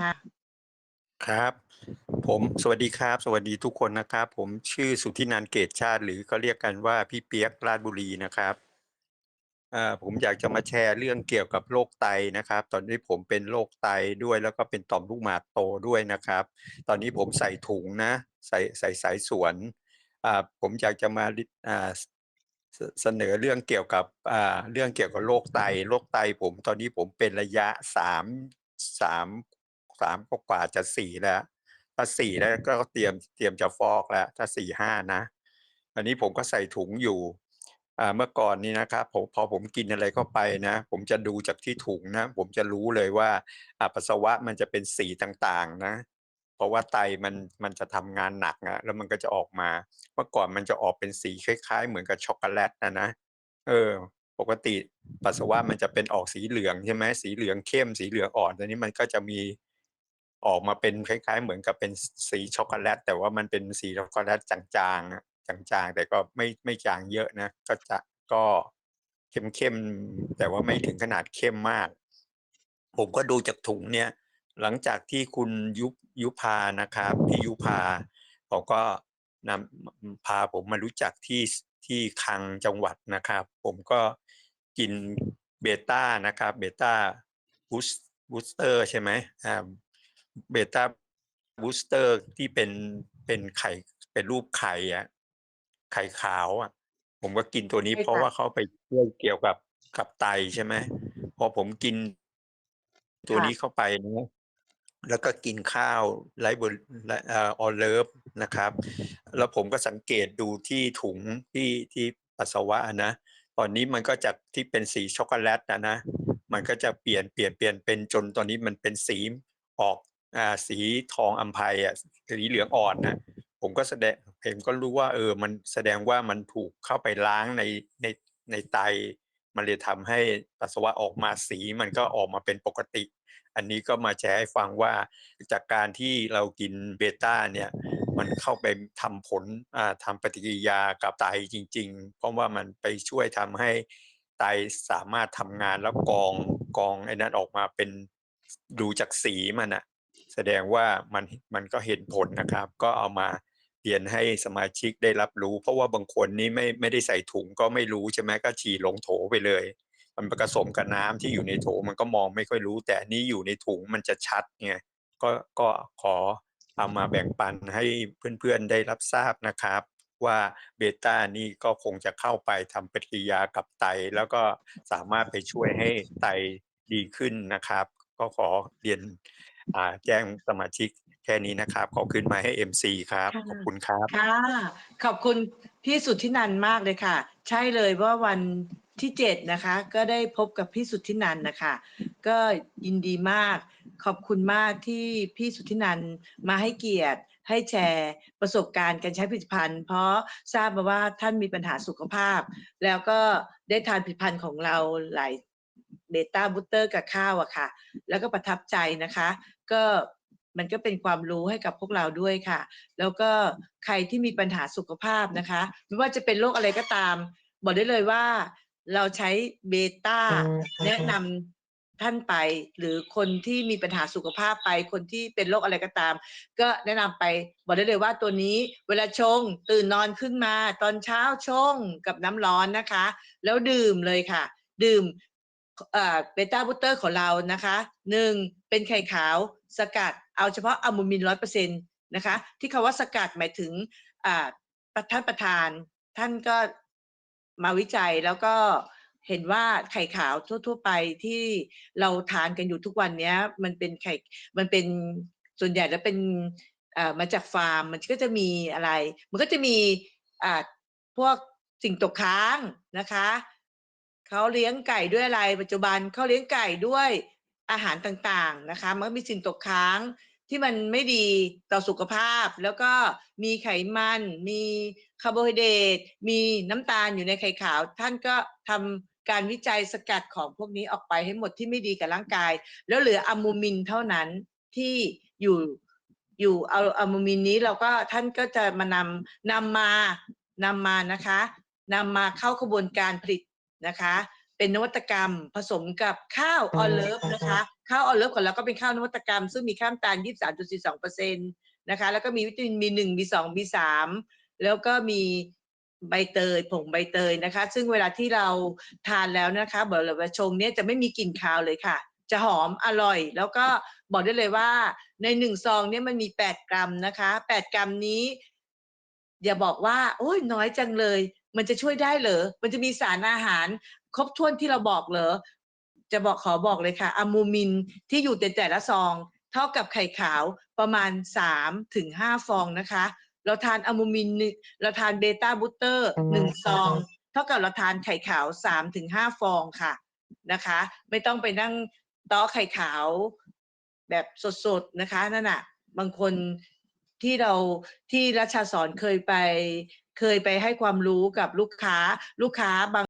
ค่ะ ครับ ผมสวัสดีครับ สวัสดีทุกคนนะครับ ผมชื่อสุทธินันท์เกตชาติ หรือเขาเรียกกันว่าพี่เปียกราชบุรีนะครับอ่าผมอยากจะมาแชร์เรื่องเกี่ยวกับโรคไตนะครับ ตอนนี้ผมเป็นโรคไตด้วย แล้วก็เป็นต่อมลูกหมากโตด้วยนะครับ ตอนนี้ผมใส่ถุงนะ ใส่ใส่สายสวนอ่าผมอยากจะมาริอ่าเสเสนอเรื่องเกี่ยวกับอ่าเรื่องเกี่ยวกับโรคไตโรคไตผมตอนนี้ผมเป็นระยะสามสาม สามกว่าๆจะสี่แล้ว ถ้าสี่แล้วก็เตรียมเตรียมจะฟอกแล้ว ถ้าสี่ห้านะ อันนี้ผมก็ใส่ถุงอยู่อ่าเมื่อก่อนนี้นะครับผมพอผมกินอะไรเข้าไปนะ ผมจะดูจากที่ถุงนะ ผมจะรู้เลยว่าอ่าปัสสาวะมันจะเป็นสีต่างๆนะ เพราะว่าไตมันมันจะทำงานหนักอะแล้วมันก็จะออกมา เมื่อก่อนมันจะออกเป็นสีคล้ายๆ เหมือนกับช็อกโกแลตนะนะเออ ปกติปัสสาวะมันจะเป็นออกสีเหลืองใช่ไหมสีเหลืองเข้มสีเหลืองอ่อนตอนนี้มันก็จะมี ออกมาเป็นคล้าย ๆ เหมือนกับเป็นสีช็อกโกแลต แต่ว่ามันเป็นสีช็อกโกแลตจางๆจางๆ แต่ก็ไม่ไม่จางเยอะนะ ก็จะก็เข้มๆแต่ว่าไม่ถึงขนาดเข้มมาก ผมก็ดูจากถุงเนี่ย หลังจากที่คุณยุยุพานะครับพี่ยุพาเขาก็นำพาผมมารู้จักที่ที่คลังจังหวัดนะครับ ผมก็กินเบต้านะครับเบต้าบูสบูสเตอร์ใช่ไหมอ่า เบต้าบูสเตอร์ที่เป็นเป็นไข่เป็นรูปไข่อะไข่ขาวอะผมก็กินตัวนี้ ใช่เพราะค่ะว่าเขาไปช่วยเกี่ยวกับกับไตใช่ไหมพอผมกินตัวค่ะ นี้เข้าไปเนาะแล้วก็กินข้าวไรบนเอ่อออเลิฟนะครับ แล้วผมก็สังเกตดูที่ถุงที่ที่ปัสสาวะอะนะ ตอนนี้มันก็จากที่เป็นสีช็อกโกแลตนะนะ มันก็จะเปลี่ยนเปลี่ยนเปลี่ยนเป็นจนตอนนี้มันเป็นสีออก อ่าสีทองอัมภัยอะสีเหลืองอ่อนนะผมก็แสดงผมก็รู้ว่า เออ มันแสดงว่ามันถูกเข้าไปล้างในในในไตมันเลยทำให้ปัสสาวะออกมาสีมันก็ออกมาเป็นปกติ อันนี้ก็มาแชร์ให้ฟังว่าจากการที่เรากินเบต้าเนี่ย มันเข้าไปทำผลอ่าทำปฏิกิริยากับไตจริง ๆ เพราะว่ามันไปช่วยทำให้ไตสามารถทำงานแล้วกองกองไอ้นั้นออกมาเป็นดูจากสีมันอะ แสดงว่ามันมันก็เห็นผลนะครับ ก็เอามาเรียนให้สมาชิกได้รับรู้ เพราะว่าบางคนนี่ไม่ไม่ได้ใส่ถุงก็ไม่รู้ใช่ไหมก็ฉี่ลงโถไปเลย มันผสมกับน้ำที่อยู่ในโถมันก็มองไม่ค่อยรู้ แต่นนี้อยู่ในถุงมันจะชัดไงก็ก็ขอเอามาแบ่งปันให้เพื่อนๆได้รับทราบนะครับ ว่าเบต้านี่ก็คงจะเข้าไปทำปฏิกิริยากับไต แล้วก็สามารถไปช่วยให้ไตดีขึ้นนะครับ ก็ขอเรียน อ่าแจ้งสมาชิกแค่นี้นะครับ ขอขึ้นมาให้ MC ครับ ค่ะ ขอบคุณครับ ค่ะ ขอบคุณพี่สุทธินันท์มากเลยค่ะ ใช่เลยว่าวันที่เจ็ดนะคะ ก็ได้พบกับพี่สุทธินันท์นะคะ ก็ยินดีมาก ขอบคุณมากที่พี่สุทธินันท์มาให้เกียรติ ให้แชร์ประสบการณ์การใช้ผลิตภัณฑ์ เพราะทราบมาว่าท่านมีปัญหาสุขภาพ แล้วก็ได้ทานผลิตภัณฑ์ของเราหลาย เบต้าบูสเตอร์กับข้าวอะค่ะ แล้วก็ประทับใจนะคะ ก็มันก็เป็นความรู้ให้กับพวกเราด้วยค่ะ แล้วก็ใครที่มีปัญหาสุขภาพนะคะ ไม่ว่าจะเป็นโรคอะไรก็ตาม บอกได้เลยว่าเราใช้เบต้าแนะนำท่านไป หรือคนที่มีปัญหาสุขภาพไป คนที่เป็นโรคอะไรก็ตาม ก็แนะนำไป บอกได้เลยว่าตัวนี้เวลาชง ตื่นนอนขึ้นมา ตอนเช้าชงกับน้ำร้อนนะคะ แล้วดื่มเลยค่ะ ดื่ม เบต้าบูสเตอร์ของเรานะคะหนึ่งเป็นไข่ขาวสกัดเอาเฉพาะอะมูมินร้อยเปอร์เซ็นต์นะคะที่คาว่าสกัดหมายถึงท่านประธาน ท่านก็มาวิจัยแล้วก็เห็นว่าไข่ขาวทั่ว ๆ ไปที่เราทานกันอยู่ทุกวันนี้มันเป็นไข่มันเป็นส่วนใหญ่แล้วเป็นมาจากฟาร์มมันก็จะมีอะไร มันก็จะมีพวกสิ่งตกค้างนะคะ เขาเลี้ยงไก่ด้วยอะไร ปัจจุบันเขาเลี้ยงไก่ด้วยอาหารต่างๆนะคะมันก็มีสิ่งตกค้างที่มันไม่ดีต่อสุขภาพ แล้วก็มีไขมัน มีคาร์โบไฮเดรตมีน้ำตาลอยู่ในไข่ขาว ท่านก็ทำการวิจัยสกัดของพวกนี้ออกไปให้หมดที่ไม่ดีกับร่างกาย แล้วเหลืออะมูมินเท่านั้นที่อยู่อยู่เอาอะมูมินนี้เราก็ท่านก็จะมานำนำมานำมานะคะนำมาเข้ากระบวนการผลิต นะคะ เป็นนวัตกรรมผสมกับข้าวออเลิฟนะคะ ข้าวออเลิฟของเราก็เป็นข้าวนวัตกรรม ซึ่งมีข้าวน้ำตาล 23.42เปอร์เซ็นต์นะคะ แล้วก็มีวิตามิน B1 B2 B3 แล้วก็มีใบเตยผงใบเตยนะคะ ซึ่งเวลาที่เราทานแล้วนะคะบอกเลยว่าชงเนี้ยจะไม่มีกลิ่นคาวเลยค่ะ จะหอมอร่อย แล้วก็บอกได้เลยว่าในหนึ่งซองเนี่ยมันมี 8 กรัมนะคะ 8 กรัมนี้ อย่าบอกว่า โอ้ยน้อยจังเลย มันจะช่วยได้เหรอ มันจะมีสารอาหาร ครบถ้วนที่เราบอกเหรอ จะบอกขอบอกเลยค่ะอะมูมินที่อยู่ในแต่ละซอง เท่ากับไข่ขาวประมาณ3ถึง5ฟองนะคะ เราทานอะมูมินหนึ่งเราทานเบต้าบูสเตอร์หนึ่งซอง เท่ากับเราทานไข่ขาว3ถึง5ฟองค่ะนะคะ ไม่ต้องไปนั่งต้อไข่ขาวแบบสดๆนะคะนั่นน่ะบางคนที่เราที่รัชชาสอนเคยไป เคยไปให้ความรู้กับลูกค้าลูกค้าบาง